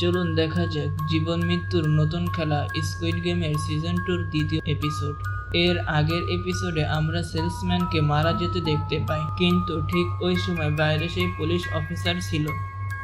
চলুন দেখা যাক জীবন মৃত্যুর নতুন খেলা স্কুইড গেমের সিজন টুর দ্বিতীয় এপিসোড এর আগের এপিসোডে আমরা সেলসম্যানকে মারা যেতে দেখতে পাই, কিন্তু ঠিক ওই সময় বাইরে সেই পুলিশ অফিসার ছিল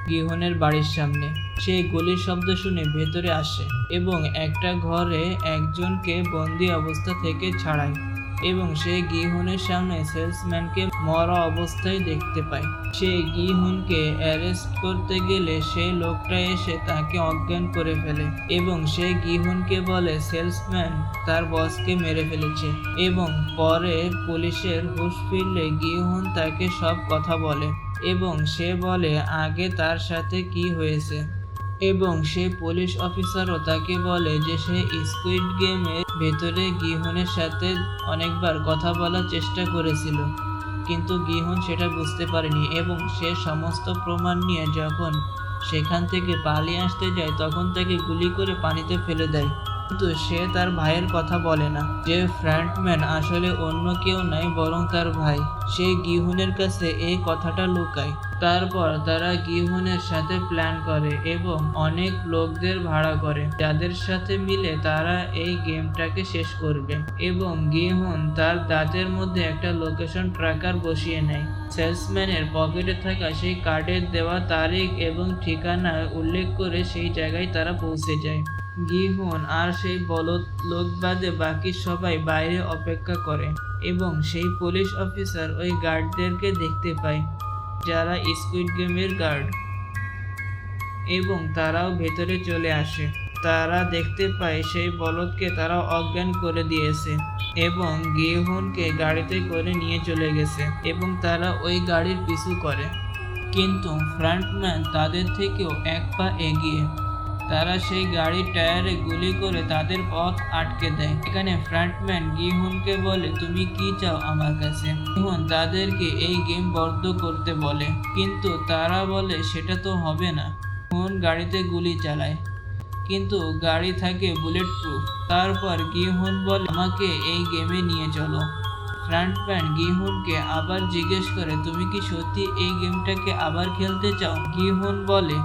গিহনের বাড়ির সামনে। সে গুলির শব্দ শুনে ভেতরে আসে এবং একটা ঘরে একজনকে বন্দি অবস্থা থেকে ছাড়ায়। এবং সে গিহুনের সামনে সেলসম্যানকে মরা অবস্থায় দেখতে পায়। সে গিহুনকে অ্যারেস্ট করতে গেলে সেই লোকটা এসে তাকে অজ্ঞান করে ফেলে এবং সে গিহুনকে বলে, সেলসম্যান, তার বসকে মেরে ফেলেছে। এবং পরে পুলিশের হুঁশ ফিরলে গিহুন তাকে সব কথা বলে এবং সে বলে, আগে তার সাথে কি হয়েছে? এবং সে পুলিশ অফিসারও তাকে বলে যে সে স্কুইড গেমের ভেতরে গিহনের সাথে অনেকবার কথা বলার চেষ্টা করেছিল। কিন্তু গিহন সেটা বুঝতে পারেনি এবং সে সমস্ত প্রমাণ নিয়ে যখন সেখান থেকে পালিয়ে আসতে যায়, তখন তাকে গুলি করে পানিতে ফেলে দেয়। কিন্তু সে তার ভাইয়ের কথা বলে না। যে ফ্রন্টম্যান আসলে অন্য কেউ নয়, বরং তার ভাই। সে গিহুনের কাছে এই কথাটা লুকায়। তারপর তারা গিহুনের সাথে প্ল্যান করে এবং অনেক লোকদের ভাড়া করে। যাদের সাথে মিলে তারা এই গেমটাকে শেষ করবে এবং গিহুন তার দাঁতের মধ্যে একটা লোকেশন ট্র্যাকার বসিয়ে নেয়। সেলসম্যানের পকেটে থাকা সেই কার্ডের দেওয়া তারিখ এবং ঠিকানা উল্লেখ করে সেই জায়গায় তারা পৌঁছে যায়। গিহুন আর সেই বলদ লোক বাদে বাকি সবাই বাইরে অপেক্ষা করে এবং সেই পুলিশ অফিসার ওই গার্ডদেরকে দেখতে পায়, যারা স্কুইড গেমের গার্ড এবং তারাও ভেতরে চলে আসে। তারা দেখতে পায় সেই বলদকে তারা অজ্ঞান করে দিয়েছে এবং গিহুনকে গাড়িতে করে নিয়ে চলে গেছে এবং তারা ওই গাড়ির পিছু করে। কিন্তু ফ্রন্টম্যান তাদের থেকেও এক পা এগিয়ে তারা সেই গাড়ির টায়ারে গুলি করে তাদের পথ আটকে দেয়। এখানে ফ্রন্টম্যান গিহুনকে বলে, তুমি কি চাও আমার কাছে? গিহুন তাদেরকে এই গেম বন্ধ করতে বলে, কিন্তু তারা বলে, সেটা তো হবে না। গিহুন গাড়িতে গুলি চালায়, কিন্তু গাড়ি থাকে বুলেট প্রুফ তারপর গিহুন বলে, আমাকে এই গেমে নিয়ে চলো। ফ্রন্টম্যান গিহুনকে আবার জিজ্ঞেস করে, তুমি কি সত্যি এই গেমটাকে আবার খেলতে চাও? গিহুন বলে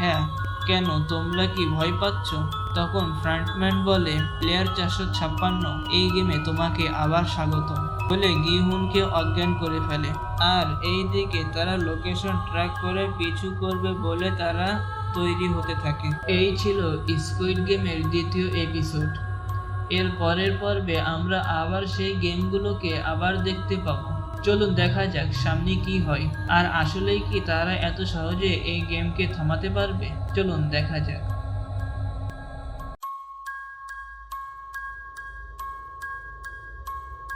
হ্যাঁ। কেন তোমরা কি ভয় পাচ্ছ? তখন ফ্রন্টম্যান বলে, প্লেয়ার চারশো ছাপ্পান্ন, এই গেমে তোমাকে আবার স্বাগত বলে গিহুনকে অজ্ঞান করে ফেলে। আর এই দিকে তারা লোকেশন ট্র্যাক করে পিছু করবে বলে তারা তৈরি হতে থাকে। এই ছিল স্কুইড গেমের দ্বিতীয় এপিসোড এর পরের পর্বে আমরা আবার সেই গেমগুলোকে আবার দেখতে পাবো। চলুন দেখা যাক সামনে কি হয়। আর আসলেই কি তারা এত সহজে এই গেমকে থামাতে পারবে? চলুন দেখা যাক।